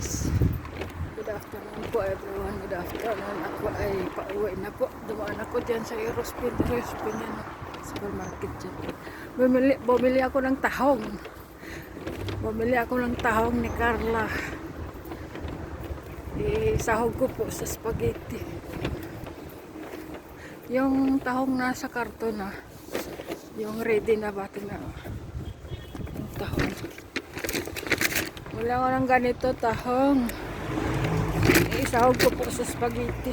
guys. Good afternoon po everyone. Good afternoon. Ako ay pauwi na po. Dumaan ako dyan sa Eurospin. Eurospin yan. Supermarket dyan. Bumili, bumili ako ng tahong. Bumili ako ng tahong ni Carla. Isahog ko po sa spaghetti. Yung tahong nasa karton na. Yung ready na ba? Tingnan mo. Yung tahong. Wala ko ng ganito tahong. Isahog ko po sa spaghetti.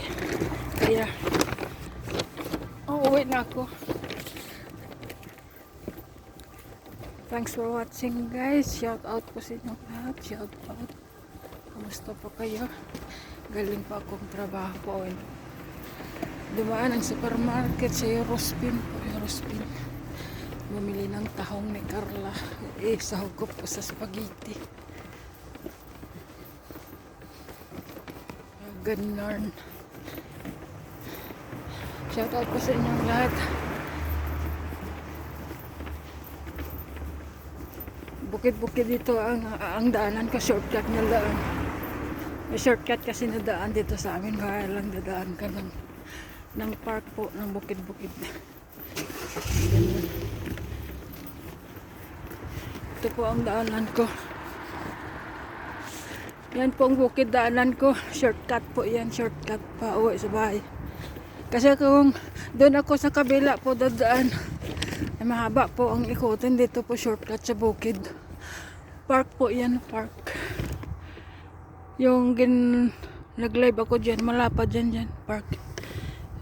Kaya, uuwi na ako. Thanks for watching guys. Shout out po sa inyo lahat. Shout out. Kumusta po kayo? Galing pa akong trabaho po. Dumaan ang supermarket sa Eurospin. Eurospin. Bumili ng tahong ni Carla. Isahog ko po sa spaghetti. Ganon. Shout out po sa inyong lahat. Bukid-bukid dito ang ang daanan ko shortcut na daan. May shortcut kasi na daan dito sa amin kaya lang dadaan ka ng ng park po ng bukid-bukid. Ito po ang daanan ko. Yan po ang bukid daanan ko. Shortcut po yan. Shortcut pa uwi sa bahay. Kasi kung doon ako sa kabila po dadaan, ay mahaba po ang ikutin. Dito po shortcut sa bukid. Park po yan. Park. Yung gin... Nag-live ako dyan. Malapad dyan dyan. Park.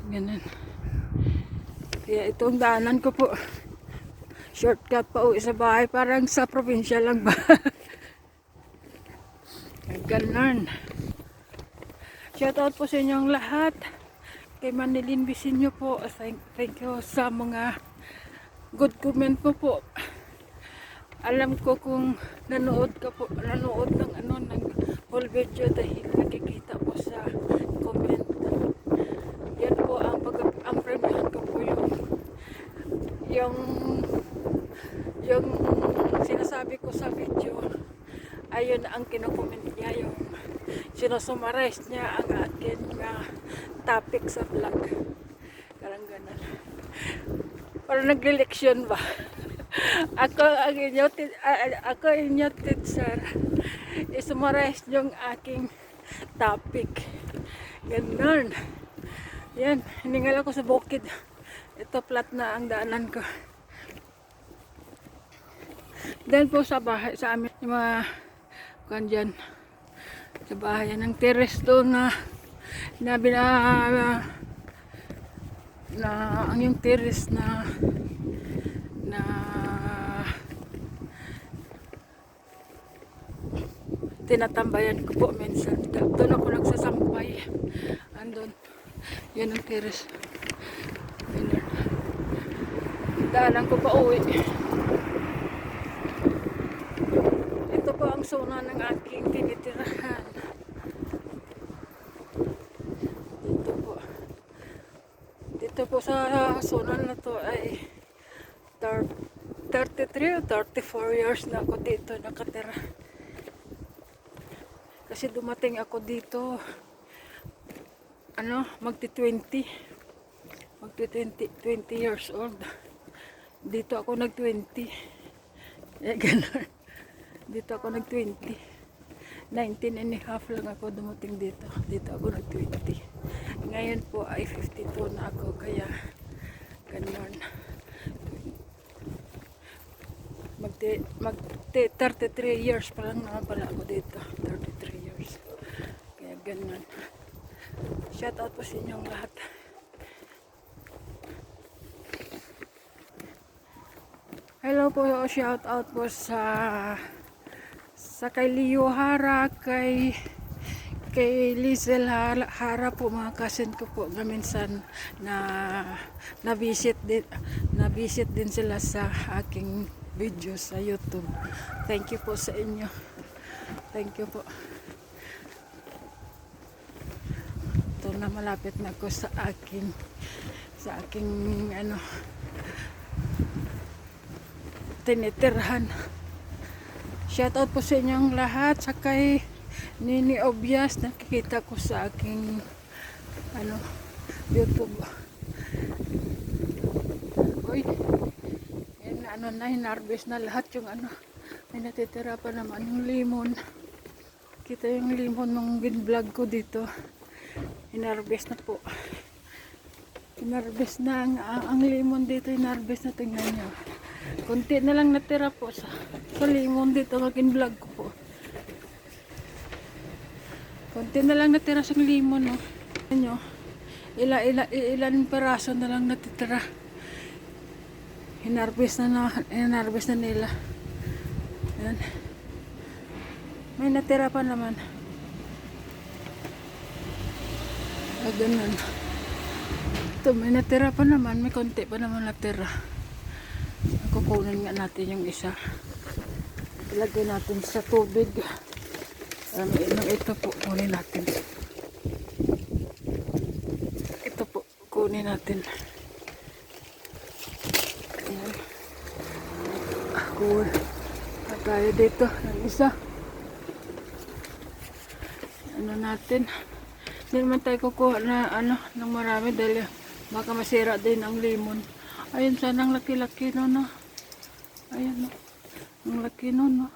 Ganun. Kaya itong daanan ko po. Shortcut pa uwi sa bahay. Parang sa probinsya lang ba? Ganon. Shoutout po sa inyong lahat. Kay Manilin Bisinyo po. Thank, thank you sa mga good comment mo po. Alam ko kung nanood ka po, nanood ng ano, ng whole video dahil nakikita po sa comment. Yan po ang pag ang premium ko po yung yung yung sinasabi ko sa video ayun ang kinukomment niya yung sinusummarize niya ang akin nga topic sa vlog. Parang ganun. Parang nagle-leksyon ba? Ako ang inyo ako inyo teacher isummarize yung aking topic. Ganun. Yan hiningal ako sa bukid. Ito flat na ang daanan ko. Then po sa bahay, sa amin, yung mga kan dyan, sa bahay ng terrace doon na, na bina, na, ang yung terrace na, na, tinatambayan ko po minsan. Doon ako nagsasampay. Andun. Yan ang terrace. Ganun. Daanan ko pa uwi. Ang zona ng aking tinitirahan. Dito po. Dito po sa zona na to ay thir- 33 o 34 years na ako dito nakatira. Kasi dumating ako dito ano, magti 20. Magti 20, 20 years old. Dito ako nag 20. Eh, ganun. Dito ako nag 20. 19 and a half lang ako dumating dito. Dito ako nag 20. Ngayon po ay 52 na ako kaya ganun. Magti, magti 33 years pa lang naman pala ako dito. 33 years. Kaya ganun. Shout out po sa inyong lahat. Hello po, shout out po sa sa kay Leo Hara, kay kay Lizel Hara, po mga cousin ko po na minsan na na visit din na visit din sila sa aking video sa YouTube. Thank you po sa inyo. Thank you po. Ito na malapit na ako sa aking sa aking ano tinitirhan. Shoutout po sa inyong lahat sa kay Nini Obias nakikita ko sa aking ano YouTube. Uy, na ano na, hinarvest na lahat yung ano. May natitira pa naman yung limon. Kita yung limon nung vlog ko dito. Hinarvest na po. Hinarvest na ang, ang, ang limon dito. Hinarvest na tingnan nyo. Kunti na lang natira po sa, sa limon dito. Ang vlog ko po. Kunti na lang natira sa limon. No? Nyo. Ila, ila, ilan peraso na lang natitira. Hinarvest na, na hinarvest na nila. Yan. May natira pa naman. Ah, ganun. Ito, may natira pa naman. May konti pa naman natira. Kukunin nga natin yung isa. Ilagay natin sa tubig. Um, ito po, kunin natin. Ito po, kunin natin. Ayan. Cool. At tayo dito, ng isa. Ano natin. Hindi naman tayo kukuha na ano, ng marami dahil baka masira din ang limon. Ayun, sana ang laki-laki no, no. Ayan, no. Ang laki no, no.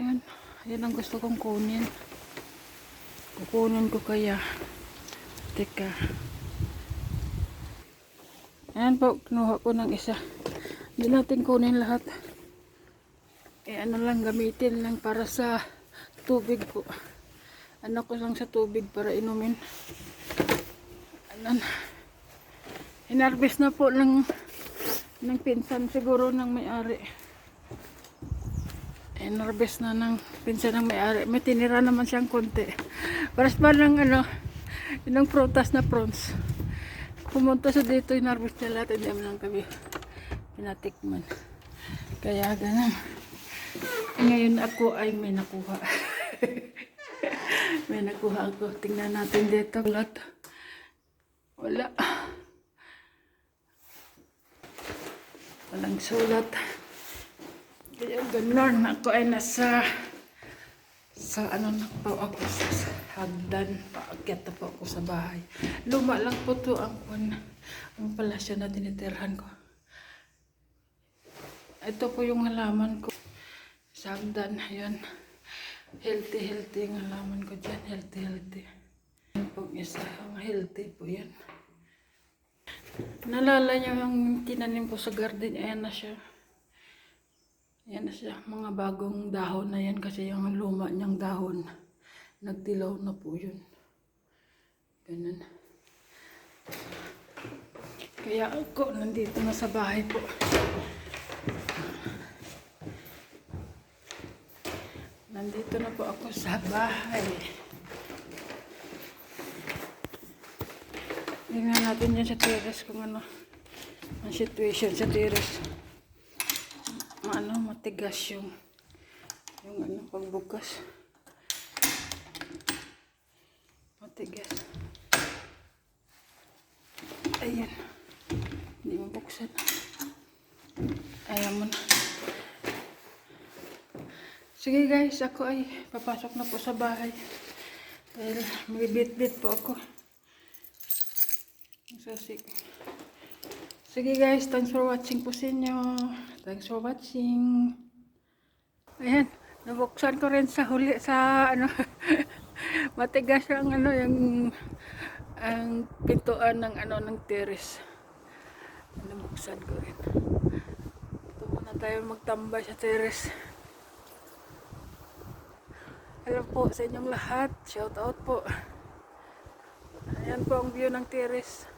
Ayan. Ayan ang gusto kong kunin. Kukunin ko kaya. Teka. Ayan po, kinuha ko ng isa. Hindi natin kunin lahat. Eh ano lang, gamitin lang para sa tubig po. Ano ko lang sa tubig para inumin. Anan. Hinarvest na po ng ng pinsan siguro ng may-ari. Hinarvest na ng pinsan ng may-ari. May tinira naman siyang konti. Paras pa ng ano, yung prutas na prawns. Pumunta sa dito, hinarvest niya lahat. Hindi naman kami pinatikman. Kaya ganun. Ngayon ako ay may nakuha. may nakuha ako. Tingnan natin dito. Wala. Wala. Walang sulat. Kaya ganun. Ako ay nasa sa ano na po ako sa hagdan. Paakyat na po ako sa bahay. Luma lang po to ang kun ang palasyo na tinitirhan ko. Ito po yung halaman ko. Sa hagdan. Ayan. Healthy, healthy ang halaman ko dyan. Healthy, healthy. Yan po isa. Ang healthy po yan. Nalala niyo yung tinanim ko sa garden. Ayan na siya. Ayan na siya. Mga bagong dahon na yan kasi yung luma niyang dahon. Nagdilaw na po yun. Ganun. Kaya ako nandito na sa bahay po. Nandito na po ako sa bahay. Tingnan natin yan sa terrace kung ano ang situation sa terrace. Ano, matigas yung yung ano, pagbukas. Matigas. Ayan. Hindi mabuksan. Ayan mo na. Sige guys, ako ay papasok na po sa bahay. Dahil may bit-bit po ako. Sasik. Sige guys, thanks for watching po sa inyo. Thanks for watching. Ayan, nabuksan ko rin sa huli, sa ano, matigas ang ano, yung ang pintuan ng ano, ng terrace. Nabuksan ko rin. Ito muna tayo magtambay sa terrace. Hello po sa inyong lahat. Shout out po. Ayan po ang view ng terrace.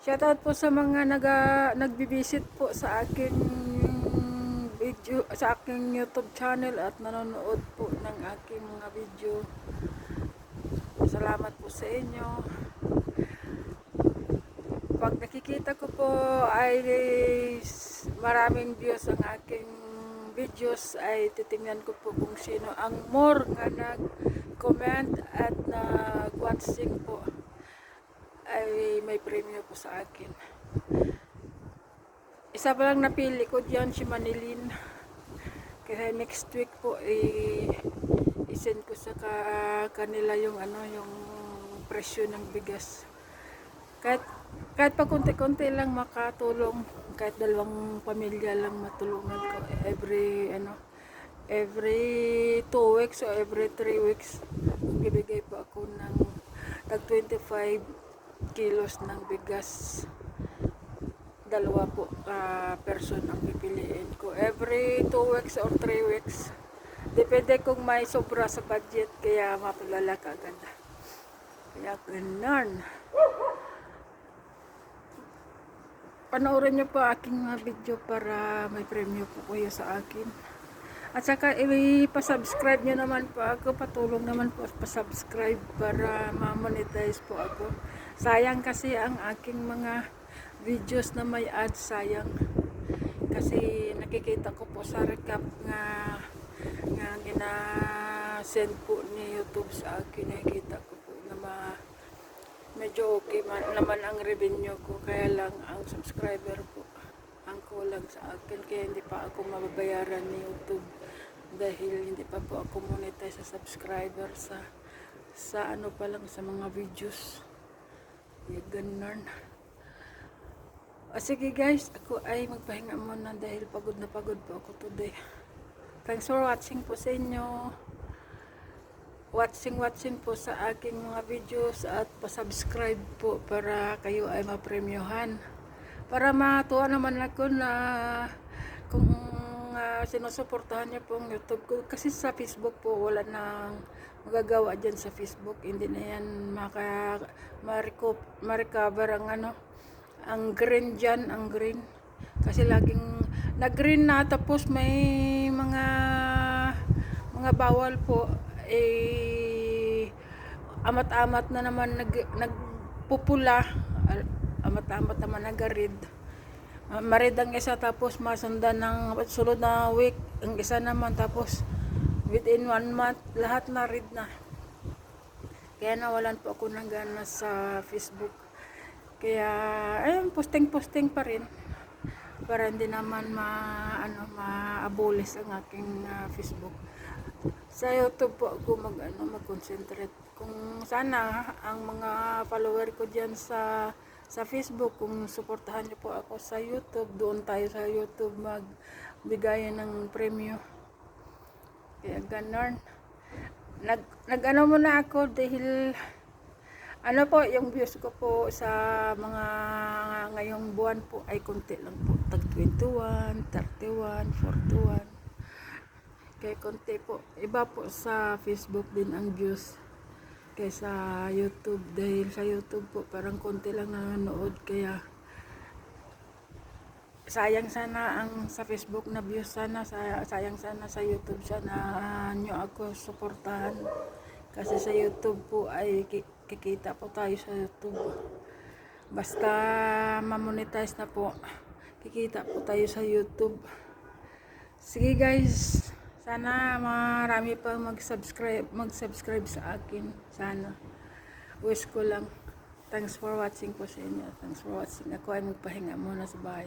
Shout out po sa mga naga, nagbibisit po sa aking video, sa aking YouTube channel at nanonood po ng aking mga video. Salamat po sa inyo. Pag nakikita ko po ay maraming views ang aking videos ay titingnan ko po kung sino ang more nga nag-comment at nag-watching po ay may premyo po sa akin. isa pa lang napili ko diyan si Manilin. Kaya next week po i isend ko sa ka, kanila yung ano yung presyo ng bigas. Kahit kahit pa konti-konti lang makatulong, kahit dalawang pamilya lang matulungan ko every ano every two weeks o every three weeks bibigay po ako ng tag 25 kilos ng bigas dalawa po ah, person ang pipiliin ko. Every 2 weeks or 3 weeks. Depende kung may sobra sa budget, kaya mapalala ka agad. Kaya ganun. Panoorin niyo po aking video para may premyo po kayo sa akin. At saka ipasubscribe niyo naman po ako, patulong naman po pasubscribe para ma-monetize po ako. Sayang kasi ang aking mga videos na may ads sayang. Kasi nakikita ko po sa recap nga nga gina send po ni YouTube sa akin. Nakikita ko po na ma, medyo okay man, naman ang revenue ko. Kaya lang ang subscriber po ang kulang sa akin. Kaya hindi pa ako mababayaran ni YouTube dahil hindi pa po ako monetize sa subscriber sa sa ano pa lang sa mga videos yung ganun o sige guys, ako ay magpahinga muna dahil pagod na pagod po ako today. Thanks for watching po sa inyo. Watching, watching po sa aking mga videos at pasubscribe po para kayo ay mapremyohan. Para matuwa naman ako na kung uh, sinusuportahan niyo po ang YouTube ko. Kasi sa Facebook po wala nang magagawa dyan sa Facebook. Hindi na yan maka, ma-reco- ma-recover ang ano, ang green dyan, ang green. Kasi laging nag-green na tapos may mga mga bawal po eh amat-amat na naman nag nagpupula amat-amat naman nag-red marid ang isa tapos masundan ng sunod na week ang isa naman tapos within one month lahat na red na kaya nawalan po ako ng gana sa Facebook kaya, ayun, posting-posting pa rin. Para hindi naman ma, ano, ma-abolis ang aking ah, Facebook. Sa YouTube po ako mag, ano, mag-concentrate. Kung sana, ang mga follower ko dyan sa sa Facebook, kung suportahan niyo po ako sa YouTube, doon tayo sa YouTube magbigayan ng premyo. Kaya ganon. Nag, nag ano muna ako dahil ano po, yung views ko po sa mga ngayong buwan po ay konti lang po. Tag 21, 31, 41. Kaya konti po. Iba po sa Facebook din ang views kaysa YouTube. Dahil sa YouTube po parang konti lang nanonood. Kaya sayang sana ang sa Facebook na views sana. Sayang sana sa YouTube sana nyo ako suportahan. Kasi sa YouTube po ay kikita po tayo sa YouTube. Basta mamonetize na po, kikita po tayo sa YouTube. Sige guys, sana marami pa mag-subscribe, mag-subscribe sa akin. Sana. Wish ko lang. Thanks for watching po sa inyo. Thanks for watching. Ako ay magpahinga muna sa bahay.